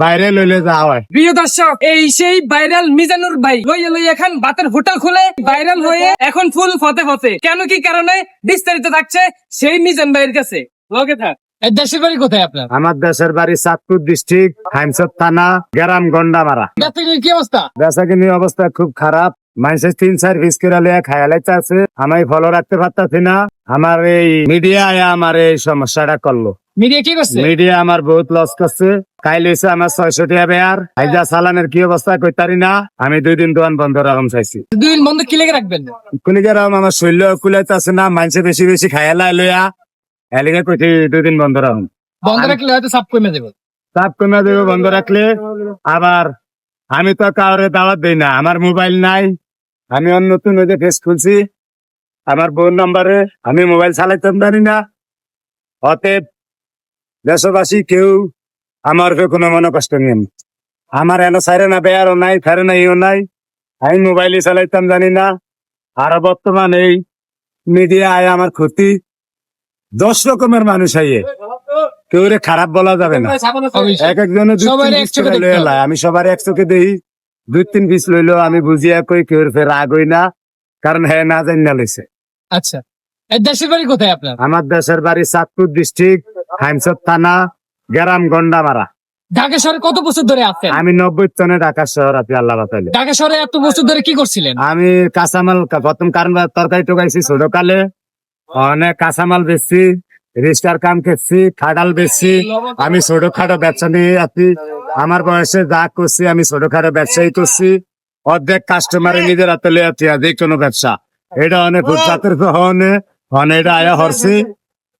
বাইরে লইলে যাওয়া হয়। প্রিয় দর্শক এই সেই ভাইরাল মিজানুর ভাই লইয়া লইয়া এখন বাতের হোটেল খুলে ভাইরাল হয়ে এখন ফুল ফতে ফতে। কেন কি কারণে বিস্তারিত থাকছে সেই মিজান ভাইয়ের কাছে। থাক। দেশের বাড়ি কোথায় আপনার? আমার দেশের বাড়ি চাঁদপুর ডিস্ট্রিক্ট হাইমসর থানা গ্রাম গন্ডামারা। কি অবস্থা? বেচা কিনি অবস্থা খুব খারাপ। মানুষের তিন চার পিস করে লিয়া খায়ালাইতে আছে। আমি ফলো রাখতে পারতাছি না। আমার এই মিডিয়া আমার এই সমস্যাটা করল। মিডিয়া কি করছে? মিডিয়া আমার বহুত লস করছে। কাইল হয়েছে আমার ছয়শো টাকা বেয়ার আইজা চালানের কি অবস্থা কইতারি না। আমি দুই দিন দোকান বন্ধ রাখম চাইছি। দুই দিন বন্ধ কি লেগে রাখবেন? আমার শৈল্য না মানুষে বেশি বেশি খায়ালাই লইয়া। এলিগে কইছি দুই দিন বন্ধ রাখম বন্ধ রাখলে হয়তো সাপ কমে যাবে তাপ কমে দেবে বন্ধ রাখলে। আবার আমি তো কাউরে দাওয়াত দেই না আমার মোবাইল নাই। আমি অন্য নতুন ওই যে ফেস খুলছি। আমার বোন নাম্বারে আমি মোবাইল চালাইতাম জানি না। অতএব দেশবাসী কেউ আমার কোনো মনে কষ্ট নেই আমার এনে সাইরে না বেয়ারও নাই ফেরে না ইও নাই। আমি মোবাইলই চালাইতাম জানি না। আর বর্তমান এই মিডিয়া আয় আমার ক্ষতি দশ রকমের মানুষ আইয়ে। কেউ রে খারাপ বলা যাবে না। এক একজনে দুই সবারই তিন এক পিস চোখে করে দেখতে লইয়া হবে। লয়। আমি সবার এক চোখে দেই দুই তিন পিস লইলো আমি বুঝিয়া কই কেউ ফের রাগ হই না। কারণ হ্যাঁ না জানি না লইছে। আচ্ছা দেশের বাড়ি কোথায় আপনার? আমার দেশের বাড়ি চাঁদপুর ডিস্ট্রিক্ট হাইমসর থানা গ্রাম গন্ডামারা। ঢাকা শহরে কত বছর ধরে আছেন? আমি নব্বই টনে ঢাকা শহর আপনি আল্লাহ বাতালে ঢাকা শহরে এত বছর ধরে কি করছিলেন? আমি কাঁচামাল প্রথম কারণ তরকারি টোকাইছি ছোট কালে অনেক কাঁচামাল বেচছি রিস্টার কাম খেয়েছি খাডাল বেচছি। আমি ছোট খাটো ব্যবসা নিয়ে আছি। আমার বয়সে যা করছি আমি ছোট খাটো ব্যবসায়ী করছি। অর্ধেক কাস্টমারে নিজের হাতে লিয়ে আছি কোনো ব্যবসা। এটা অনেক ফুটপাতের হনে হনে এটা আয়া হরছি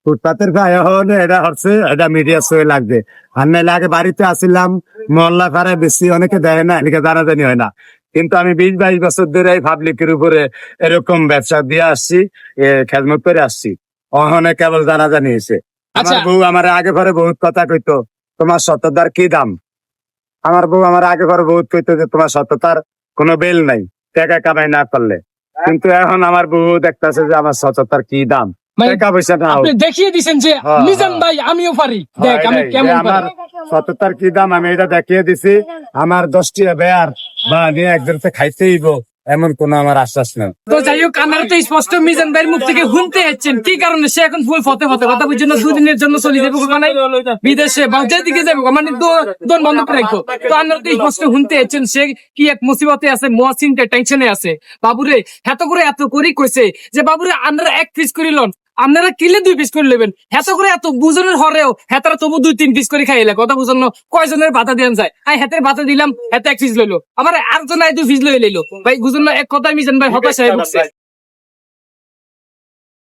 ফুটপাতের আয়া হনে এটা হরছে এটা মিডিয়া শোয়ে লাগবে। আর নাইলে আগে বাড়িতে আসিলাম মহল্লা ফাড়ায় বেশি অনেকে দেয় না এদিকে জানাজানি হয় না। কিন্তু আমি বিশ বাইশ বছর ধরে এই পাবলিকের উপরে এরকম ব্যবসা দিয়ে আসছি খেদমত করে আসছি। অহনে কেবল জানাজানি হয়েছে। আমার আচ্ছা। বউ আমার আগে পরে বহুত কথা কইতো তোমার সততার কি দাম? আমার বউ আমার আগে পরে বহুত কইতো যে তোমার সততার কোনো বেল নাই টাকা কামাই না করলে। কিন্তু এখন আমার বউ দেখতেছে যে আমার সচেতার কি দাম? মানে টাকা পয়সা না আপনি দেখিয়ে দিছেন যে হ্যাঁ, মিজান হ্যাঁ। ভাই আমিও পারি। দেখ আমি কেমন আমার সততার কি দাম আমি এটা দেখিয়ে দিছি। আমার দশটি বেয়ার বা নিয়ে একদিন খাইতেইব এমন কোন আমার আশ্বাস নেই। তো যাই হোক আপনারা তো স্পষ্ট মিজান ভাইয়ের মুখ থেকে শুনতে যাচ্ছেন। কি কারণে? সে এখন ফুল ফতে ফতে কথা বুঝছেন না দুদিনের জন্য চলে যাবে মানে বিদেশে বা যেদিকে যাবে মানে দোন বন্ধ করে রাখব। তো আপনারা তো স্পষ্ট শুনতে যাচ্ছেন সে কি এক মুসিবতে আছে মহাসিনটা টেনশনে আছে। বাবুরে এত করে এত করি কইছে যে বাবুরে আপনারা এক পিস করিলন। আপনারা কিলে দুই পিস করে নেবেন এত করে এত বুঝনের হরেও হেতারা তবু দুই তিন পিস করে খাইলে কথা বুঝল না কয়জনের ভাতা দেন যায়? আমি হেতের ভাতা দিলাম হেতে এক পিস লইলো। আমার আরেকজন আই দুই পিস লই লইলো। ভাই বুঝুন না এক কথা মিজান ভাই হতাশ হয়ে